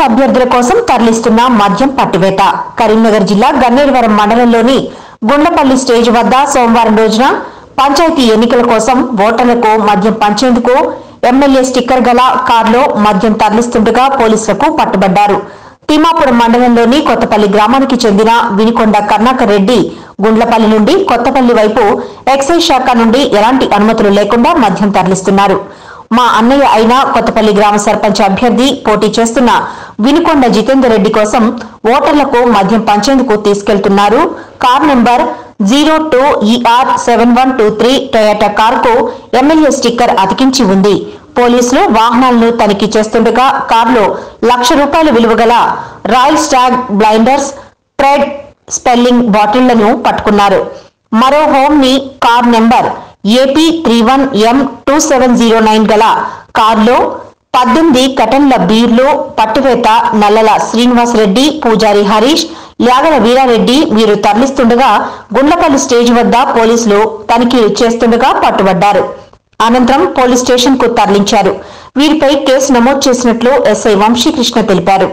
సర్పంచ్ అభ్యర్థుల కోసం తరలిస్తున్న మద్యం పట్టువేట కరీంనగర్ జిల్లా గన్నేరువరం మండలంలోని గుండ్లపల్లి స్టేజ్ వద్ద సోమవారం రోజున పంచాయతీ ఎన్నికల కోసం ఓటర్లకు మద్యం పంచేందుకు ఎమ్మెల్యే స్టిక్కర్ గల కారులో మద్యం తరలిస్తుండగా పోలీసులకు పట్టుబడ్డారు. తిమ్మాపురం మండలంలోని కొత్తపల్లి గ్రామానికి చెందిన వినికొండ కర్ణాకర్ రెడ్డి గుండ్లపల్లి నుండి కొత్తపల్లి వైపు ఎక్సైజ్ శాఖ నుండి ఎలాంటి అనుమతులు లేకుండా మద్యం తరలిస్తున్నారు. మా అన్నయ్య అయిన కొత్తపల్లి గ్రామ సర్పంచ్ అభ్యర్థి పోటీ చేస్తున్న వినుకొండ జితేందర్ రెడ్డి కోసం ఓటర్లకు మద్యం పంచేందుకు తీసుకెళ్తున్నారు. Car number zero two ER seven one two three Toyota కారుకు ఎమ్మెల్యే స్టిక్కర్ అతికించి ఉంది. పోలీసులు వాహనాలను తనిఖీ చేస్తుండగా కారులో లక్ష రూపాయల విలువ గల రాయల్ స్టాగ్ బ్లైండర్స్ ట్రెడ్ స్పెల్లింగ్ బాటిళ్ళను పట్టుకున్నారు. మరో హోమ్ని car number AP three one M two seven zero nine గల కారులో పద్దెనిమిది కటన్ల బీర్లు పట్టువేత నల్లల శ్రీనివాస్ రెడ్డి పూజారి హరీష్ యాగల వీరారెడ్డి వీరు తరలిస్తుండగా గుండ్లపల్లి స్టేజ్ వద్ద పోలీసులు తనిఖీలు చేస్తుండగా పట్టుబడ్డారు. అనంతరం పోలీస్ స్టేషన్కు తరలించారు. వీరిపై కేసు నమోదు చేసినట్లు ఎస్ఐ వంశీకృష్ణ తెలిపారు.